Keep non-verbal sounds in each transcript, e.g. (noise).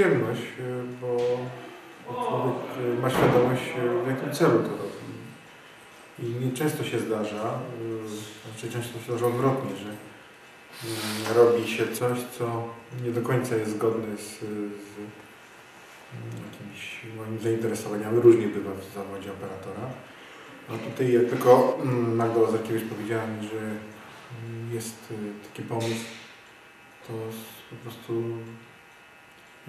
przyjemność, e, bo człowiek e, ma świadomość, e, w jakim celu to robi. I nie często się zdarza, znaczy często się zdarza odwrotnie, że mm, robi się coś, co nie do końca jest zgodne z, z mm, jakimiś moimi zainteresowaniami. Różnie bywa w zawodzie operatora. A tutaj jak tylko mm, Magda Łazarkiewicz powiedziała mi, że mm, jest taki pomysł, to po prostu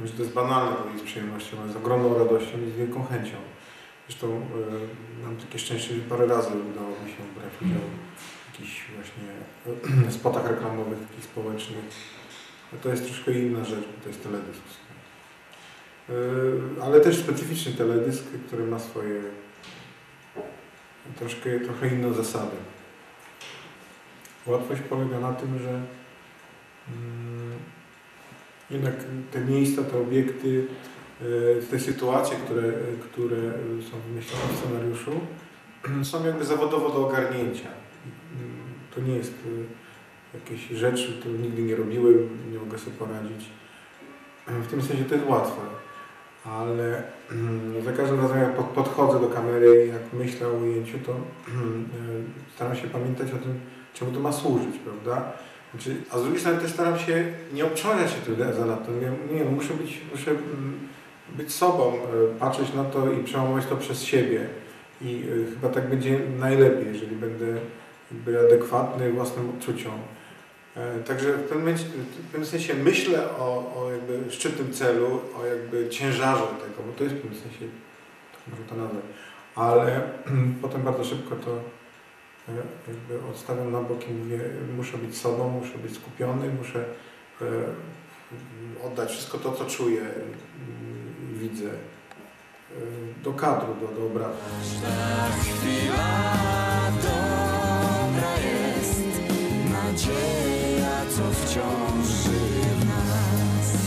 wiem, że to jest banalne powiedzieć z przyjemnością, ale z ogromną radością i z wielką chęcią. Zresztą e, mam takie szczęście, że parę razy udało mi się brać udział w jakichś właśnie e, (clears throat) spotach reklamowych, takich społecznych. To jest troszkę inna rzecz, bo to jest teledysk. E, ale też specyficzny teledysk, który ma swoje troszkę, trochę inną zasadę. Łatwość polega na tym, że mm, jednak te miejsca, te obiekty, e, te sytuacje, które, które są wymyślone w scenariuszu, (clears throat) są jakby zawodowo do ogarnięcia. Mm, To nie jest e, jakieś rzeczy, które nigdy nie robiłem, nie mogę sobie poradzić. W tym sensie to jest łatwe, ale mm, za każdym razem jak pod- podchodzę do kamery jak myślę o ujęciu, to mm, e, staram się pamiętać o tym, czemu to ma służyć, prawda? Znaczy, a z drugiej strony też staram się nie obciążać się tym zanadto. Nie, nie muszę być, muszę mm, być sobą, e, patrzeć na to i przełamywać to przez siebie. I e, chyba tak będzie najlepiej, jeżeli będę jakby adekwatny własnym odczuciom. E, Także w pewnym, w pewnym sensie myślę o, o jakby szczytnym celu, o jakby ciężarze tego, bo to jest w pewnym sensie, tak może to nazwać, ale (clears throat) potem bardzo szybko to jakby odstawiam na bok i mówię, muszę być sobą, muszę być skupiony, muszę e, oddać wszystko to, co czuję widzę e, do kadru, do, do obrazu. Chwila dobra jest nadzieja, co wciąż żyje w nas.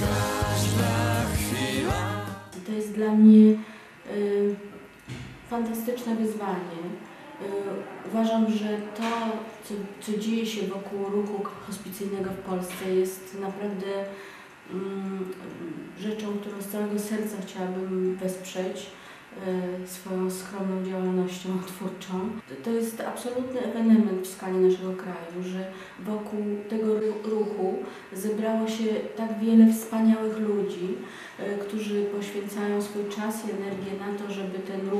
Każda chwila. To jest dla mnie fantastyczne wyzwanie. Y, uważam, że to, co, co dzieje się wokół ruchu hospicyjnego w Polsce jest naprawdę mm, rzeczą, którą z całego serca chciałabym wesprzeć y, swoją skromną działalnością twórczą. To- jest absolutny ewenement w skali naszego kraju, że wokół tego ru- ruchu zebrało się tak wiele wspaniałych ludzi, e, którzy poświęcają swój czas i energię na to, żeby ten ruch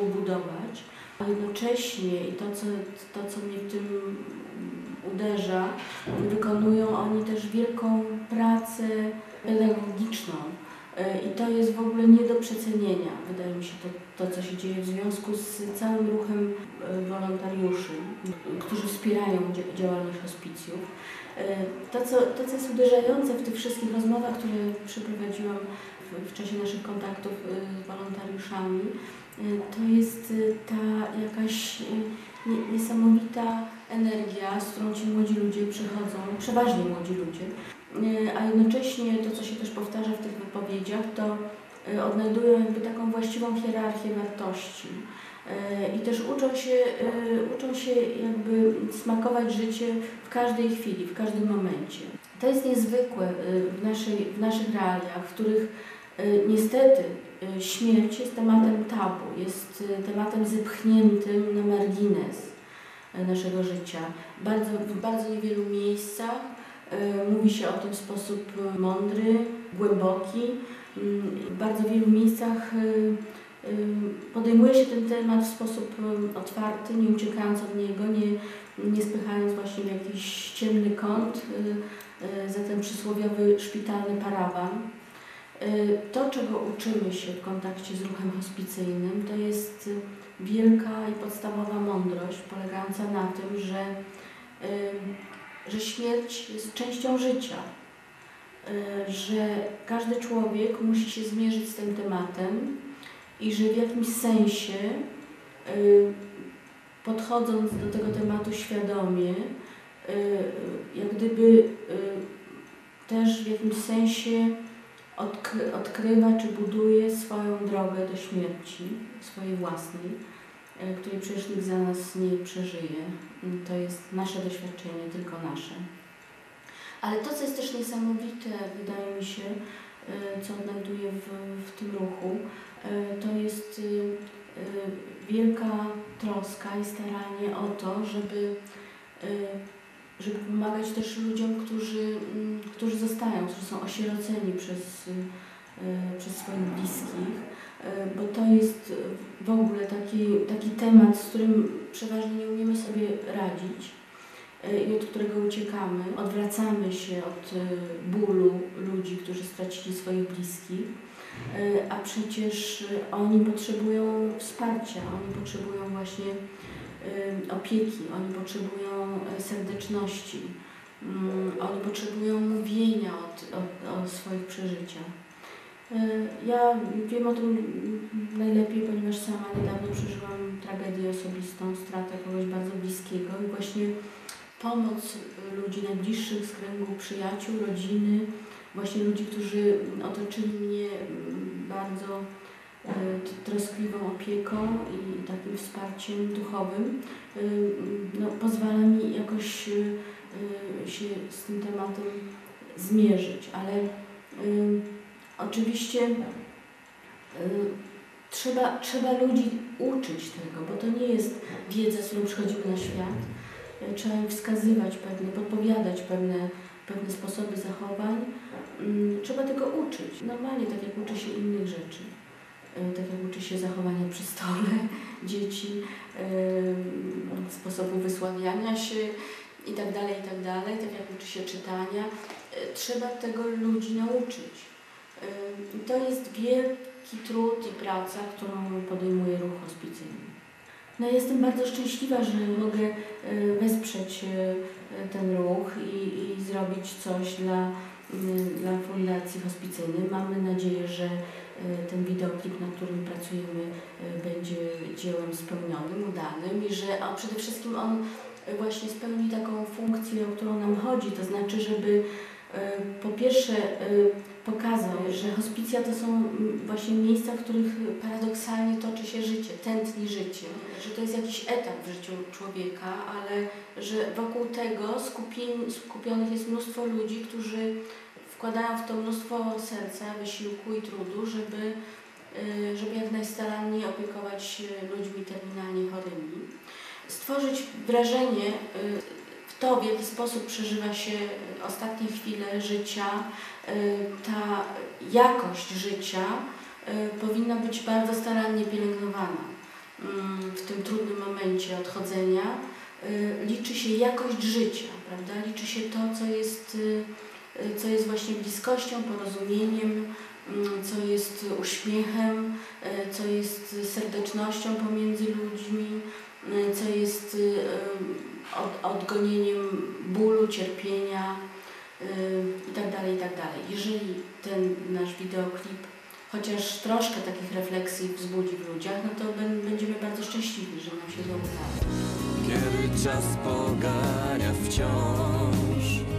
jednocześnie i to, co, to, co mnie w tym uderza, wykonują oni też wielką pracę pedagogiczną. E, I to jest w ogóle nie do przecenienia, wydaje mi się, to, to co się dzieje w związku z całym ruchem e, wolontariuszy, którzy wspierają dzia- działalność hospicjów. E, To co, to, co jest uderzające w tych wszystkich rozmowach, które przeprowadziłam w, czasie naszych kontaktów z wolontariuszami, to jest e, ta jakaś nie- niesamowita energia, z którą ci młodzi ludzie przychodzą, przeważnie młodzi ludzie, a jednocześnie to, co się też powtarza w tych wypowiedziach, to odnajdują jakby taką właściwą hierarchię wartości. I też uczą się, uczą się jakby smakować życie w każdej chwili, w każdym momencie. To jest niezwykłe w, naszej, w naszych realiach, w których niestety e, śmierć jest tematem tabu, jest e, tematem zepchniętym na margines e, naszego życia. Bardzo, w bardzo niewielu miejscach e, mówi się o tym w sposób e, mądry, głęboki. Mm, W bardzo wielu miejscach e, Podejmuje się ten temat w sposób otwarty, nie uciekając od niego, nie, nie spychając właśnie w jakiś ciemny kąt, za ten przysłowiowy szpitalny parawan. Y, To, czego uczymy się w kontakcie z ruchem hospicyjnym, to jest y, wielka i podstawowa mądrość polegająca na tym, że, y, że śmierć jest częścią życia, że każdy człowiek musi się zmierzyć z tym tematem i że w jakimś sensie, podchodząc do tego tematu świadomie, jak gdyby też w jakimś sensie odkry, odkrywa czy buduje swoją drogę do śmierci, swojej własnej, y, której przecież nikt za nas nie przeżyje. Y, To jest nasze doświadczenie, tylko nasze. Ale to, co jest też niesamowite, wydaje mi się, y, co odnajduję w, w tym ruchu, y, to jest wielka troska i staranie o to, żeby, żeby pomagać też ludziom, którzy, mm, którzy zostają, którzy są osieroceni przez, y, y, przez swoich bliskich, y, bo to jest w ogóle taki, taki temat, z którym przeważnie nie umiemy sobie radzić i od którego uciekamy. Odwracamy się od bólu ludzi, którzy stracili swoich bliskich, a przecież oni potrzebują wsparcia, oni potrzebują właśnie opieki, oni potrzebują y, serdeczności, mm, oni potrzebują mówienia o, o, o swoich przeżyciach. Y, Ja wiem o tym najlepiej, ponieważ sama niedawno przeżyłam tragedię osobistą, stratę kogoś bardzo bliskiego i właśnie pomoc y, ludzi najbliższych z kręgu przyjaciół, rodziny, właśnie ludzi, którzy otoczyli mnie mm, bardzo y, troskliwą opieką i takim wsparciem duchowym, y, no, pozwala mi jakoś y, y, się z tym tematem zmierzyć, ale y, oczywiście y, trzeba, trzeba ludzi uczyć tego, bo to nie jest wiedza, z którą przychodzimy na świat. Y, Trzeba im wskazywać pewne, podpowiadać pewne, pewne sposoby zachowań. Mm, Trzeba tego uczyć. Normalnie, tak jak uczy się innych rzeczy. Y, Tak jak uczy się zachowania przy stole (laughs) dzieci, sposobu wysławiania się i tak dalej, i tak tak jak uczy się czytania. Y, Trzeba tego ludzi nauczyć. I To jest wielki trud i praca, którą podejmuje ruch hospicyjny. No jestem bardzo szczęśliwa, że mogę wesprzeć ten ruch i, i zrobić coś dla, y, dla Fundacji Hospicyjnej. Mamy nadzieję, że ten wideoklip, nad którym pracujemy, y, będzie dziełem spełnionym, udanym i że a przede wszystkim on y, właśnie spełni taką funkcję, o którą nam chodzi, to znaczy, żeby y, po pierwsze y, pokazał, że hospicja to są właśnie miejsca, w których paradoksalnie toczy się życie, tętni życie, że to jest jakiś etap w życiu człowieka, ale że wokół tego skupień, skupionych jest mnóstwo ludzi, którzy wkładają w to mnóstwo serca, wysiłku i trudu, żeby, y, żeby jak najstaranniej opiekować się ludźmi terminalnie chorymi. Stworzyć wrażenie y, w to, w jaki sposób przeżywa się ostatnie chwile życia, y, ta jakość życia powinna być bardzo starannie pielęgnowana. Mm, W tym trudnym momencie odchodzenia liczy się jakość życia, prawda? Liczy się to, co jest, co jest właśnie bliskością, porozumieniem, mm, co jest uśmiechem, y, co jest serdecznością pomiędzy ludźmi, y, co jest od, odgonieniem bólu, cierpienia y, i tak tak. Jeżeli ten nasz wideoklip chociaż troszkę takich refleksji wzbudzi w ludziach, no to będziemy bardzo szczęśliwi, że nam się to udało. Kiedy czas pogania wciąż